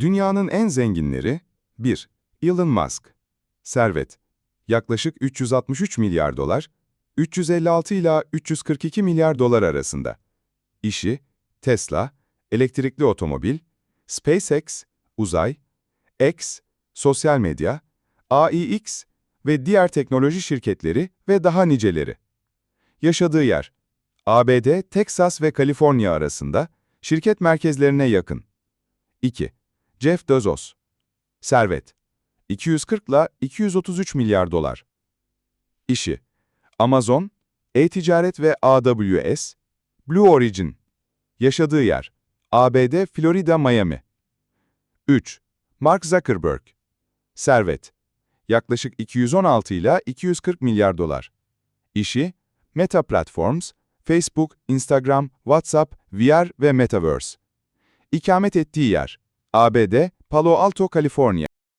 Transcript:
Dünyanın en zenginleri 1. Elon Musk Servet Yaklaşık 363 milyar dolar, 356 ila 342 milyar dolar arasında. İşi Tesla, elektrikli otomobil, SpaceX, uzay, X, sosyal medya, AIX ve diğer teknoloji şirketleri ve daha niceleri. Yaşadığı yer ABD, Teksas ve Kaliforniya arasında, şirket merkezlerine yakın. 2. Jeff Bezos Servet 240 ile 233 milyar dolar. İşi Amazon, e-ticaret ve AWS, Blue Origin. Yaşadığı yer ABD, Florida, Miami. 3. Mark Zuckerberg Servet Yaklaşık 216 ile 240 milyar dolar. İşi Meta Platforms, Facebook, Instagram, WhatsApp, VR ve Metaverse. İkamet ettiği yer ABD, Palo Alto, Kaliforniya.